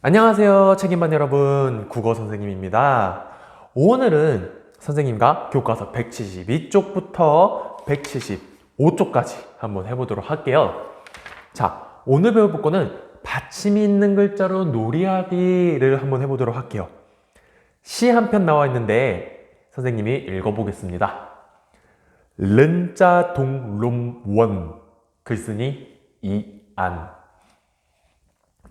안녕하세요. 책임반 여러분. 국어 선생님입니다. 오늘은 선생님과 교과서 172쪽부터 175쪽까지 한번 해보도록 할게요. 자, 오늘 배워볼 거는 받침이 있는 글자로 놀이하기를 한번 해보도록 할게요. 시 한 편 나와 있는데 선생님이 읽어보겠습니다. 른자 동롬원 글쓰니 이안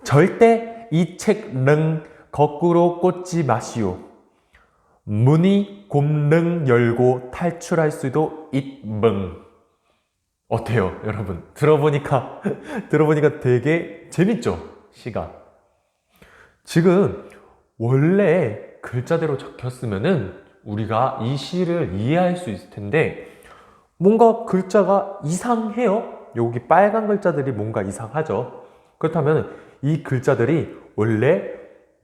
절대 이 책능 거꾸로 꽂지 마시오. 문이 곰능 열고 탈출할 수도 있มึ 어때요, 여러분? 들어보니까 들어보니까 되게 재밌죠? 시가. 지금 원래 글자대로 적혔으면은 우리가 이 시를 이해할 수 있을 텐데 뭔가 글자가 이상해요. 여기 빨간 글자들이 뭔가 이상하죠. 그렇다면 이 글자들이 원래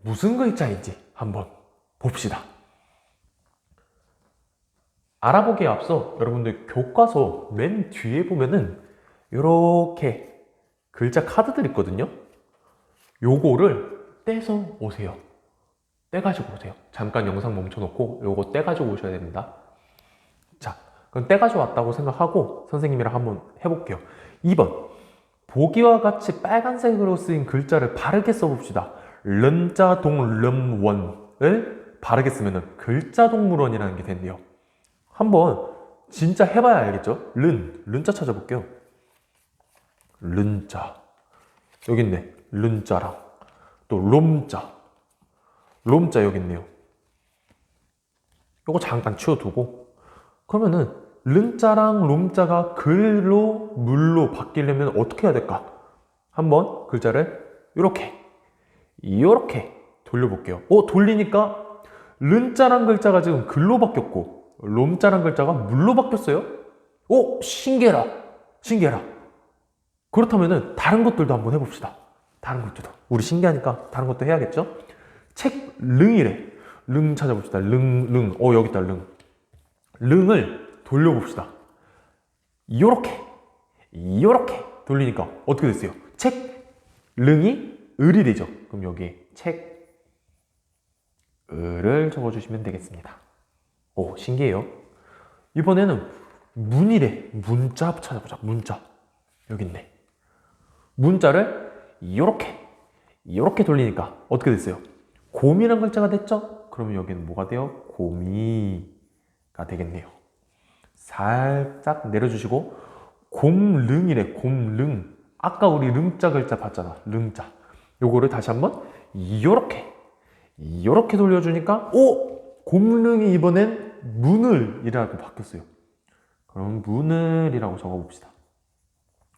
무슨 글자인지 한번 봅시다. 알아보기에 앞서 여러분들 교과서 맨 뒤에 보면은 이렇게 글자 카드들 있거든요. 요거를 떼서 오세요. 떼가지고 오세요. 잠깐 영상 멈춰놓고 요거 떼가지고 오셔야 됩니다. 자, 그럼 떼가지고 왔다고 생각하고 선생님이랑 한번 해볼게요. 2번. 보기와 같이 빨간색으로 쓰인 글자를 바르게 써봅시다. 른자 동름원을 바르게 쓰면 글자 동물원이라는 게 된대요. 한번 진짜 해봐야 알겠죠? 른, 른자 찾아볼게요. 른자. 여기 있네. 른자랑. 또 롬자. 롬자 여기 있네요. 요거 잠깐 치워두고. 그러면은 른자랑 롬자가 글로 물로 바뀌려면 어떻게 해야 될까? 한번 글자를 이렇게 이렇게 돌려볼게요. 어 돌리니까 른자란 글자가 지금 글로 바뀌었고 롬자란 글자가 물로 바뀌었어요. 오 신기해라 신기해라. 그렇다면은 다른 것들도 한번 해봅시다. 다른 것들도 우리 신기하니까 다른 것도 해야겠죠? 책 릉이래. 릉 찾아봅시다. 릉 릉. 어 여기 있다 릉. 릉을 돌려봅시다. 요렇게, 요렇게 돌리니까 어떻게 됐어요? 책, 릉이 을이 되죠. 그럼 여기에 책, 을을 적어주시면 되겠습니다. 오, 신기해요. 이번에는 문이래. 문자 찾아보자. 문자. 여기 있네. 문자를 요렇게, 요렇게 돌리니까 어떻게 됐어요? 곰이란 글자가 됐죠? 그러면 여기는 뭐가 돼요? 곰이가 되겠네요. 살짝 내려주시고 곰릉이래 곰릉. 아까 우리 릉자 글자 봤잖아 릉자. 요거를 다시 한번 요렇게 요렇게 돌려주니까 오! 곰릉이 이번엔 문을이라고 바뀌었어요. 그럼 문을이라고 적어봅시다.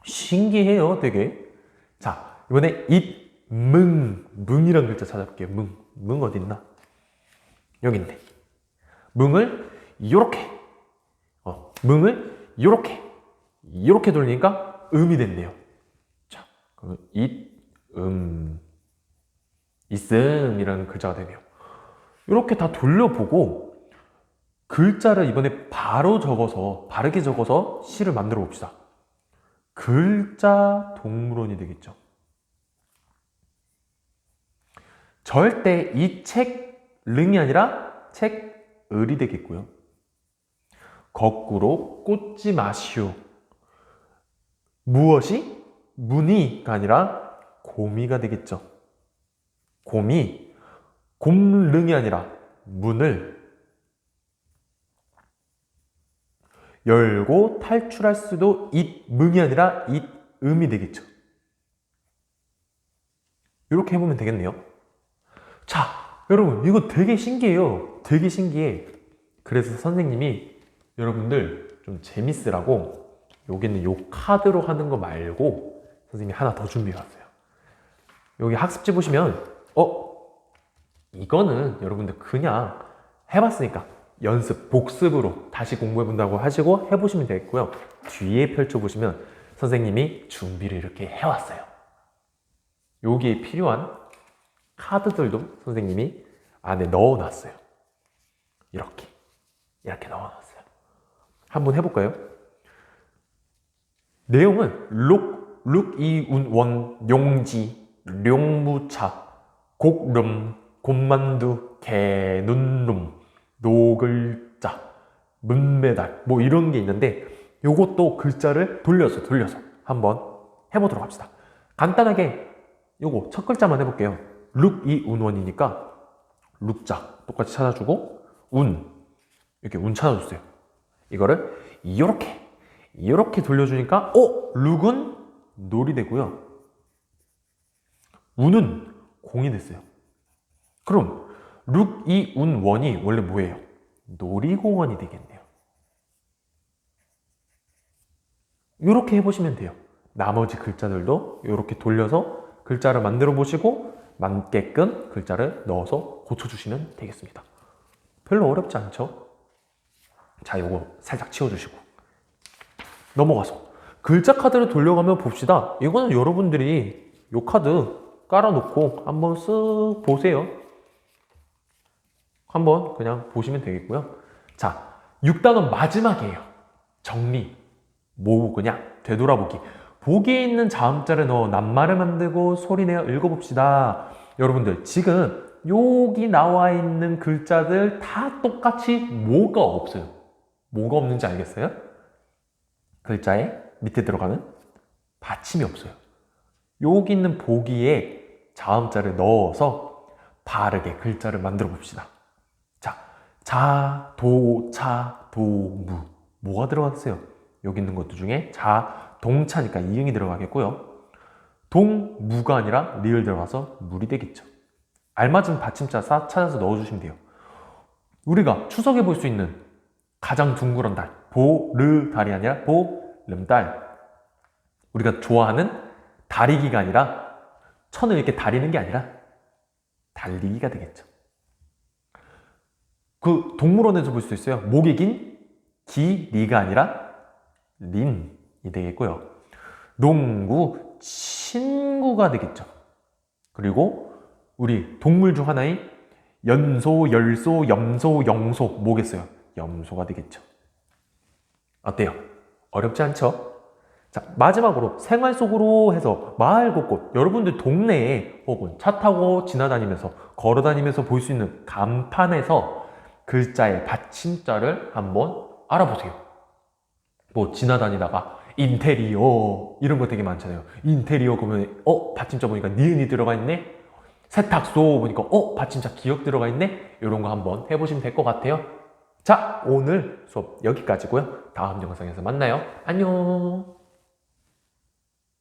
신기해요 되게. 자 이번에 잇มึ 뭉이란 글자 찾아볼게요. 뭉, 뭉 어디 있나? 여기 있네 뭉을 요렇게 어, 뭉을 이렇게 이렇게 돌리니까 음이 된대요. 자, 그러면 잇, 음, 있음이라는 글자가 되네요. 이렇게 다 돌려보고 글자를 이번에 바로 적어서 바르게 적어서 시를 만들어 봅시다. 글자 동물원이 되겠죠. 절대 이책 릉이 아니라 책 을이 되겠고요. 거꾸로 꽂지 마시오. 무엇이? 문이가 아니라 곰이가 되겠죠. 곰이 곰릉이 아니라 문을 열고 탈출할 수도 잇뭉이 아니라 잇음이 되겠죠. 이렇게 해보면 되겠네요. 자, 여러분, 이거 되게 신기해요. 되게 신기해. 그래서 선생님이 여러분들 좀 재밌으라고 여기는 요 카드로 하는 거 말고 선생님이 하나 더 준비해 왔어요. 여기 학습지 보시면 어 이거는 여러분들 그냥 해봤으니까 연습 복습으로 다시 공부해 본다고 하시고 해보시면 되겠고요. 뒤에 펼쳐 보시면 선생님이 준비를 이렇게 해왔어요. 여기에 필요한 카드들도 선생님이 안에 넣어놨어요. 이렇게 이렇게 넣어놨어요. 한번 해볼까요? 내용은 룩, 룩이운 원, 용지, 룡무차, 곡름, 곰만두, 개눈름, 노글자, 문메달 뭐 이런 게 있는데 요것도 글자를 돌려서 돌려서 한번 해보도록 합시다. 간단하게 요거 첫 글자만 해볼게요. 룩이 운원이니까 룩자 똑같이 찾아주고 운 이렇게 운 찾아주세요. 이거를 이렇게 이렇게 돌려주니까 어 룩은 놀이 되고요. 운은 공이 됐어요. 그럼 룩 이 운 원이 원래 뭐예요? 놀이공원이 되겠네요. 이렇게 해보시면 돼요. 나머지 글자들도 이렇게 돌려서 글자를 만들어 보시고 맞게끔 글자를 넣어서 고쳐주시면 되겠습니다. 별로 어렵지 않죠? 자, 요거 살짝 치워주시고 넘어가서 글자 카드를 돌려가며 봅시다. 이거는 여러분들이 요 카드 깔아놓고 한번 쓱 보세요. 한번 그냥 보시면 되겠고요. 자, 6단원 마지막이에요. 정리. 뭐 그냥 되돌아보기. 보기에 있는 자음자를 넣어 낱말을 만들고 소리내어 읽어봅시다. 여러분들 지금 여기 나와 있는 글자들 다 똑같이 뭐가 없어요. 뭐가 없는지 알겠어요? 글자에 밑에 들어가는 받침이 없어요. 여기 있는 보기에 자음자를 넣어서 바르게 글자를 만들어 봅시다. 자, 자, 도, 차, 도, 무. 뭐가 들어갔어요? 여기 있는 것들 중에 자, 동차니까 이응이 들어가겠고요. 동, 무가 아니라 리을 들어가서 물이 되겠죠. 알맞은 받침자 싸 찾아서 넣어주시면 돼요. 우리가 추석에 볼 수 있는 가장 둥그런 달, 보르 달이 아니라 보름달. 우리가 좋아하는 다리기가 아니라 천을 이렇게 다리는 게 아니라 달리기가 되겠죠. 그 동물원에서 볼 수 있어요. 목이 긴 기 리가 아니라 린이 되겠고요. 농구 친구가 되겠죠. 그리고 우리 동물 중 하나인 연소, 열소, 염소, 영소 뭐겠어요? 염소가 되겠죠. 어때요? 어렵지 않죠? 자, 마지막으로 생활 속으로 해서 마을 곳곳 여러분들 동네에 혹은 차 타고 지나다니면서 걸어 다니면서 볼 수 있는 간판에서 글자의 받침자를 한번 알아보세요. 뭐 지나다니다가 인테리어 이런 거 되게 많잖아요. 인테리어 보면 어 받침자 보니까 니은이 들어가 있네. 세탁소 보니까 어 받침자 기억 들어가 있네. 이런 거 한번 해보시면 될 것 같아요. 자 오늘 수업 여기까지고요. 다음 영상에서 만나요. 안녕.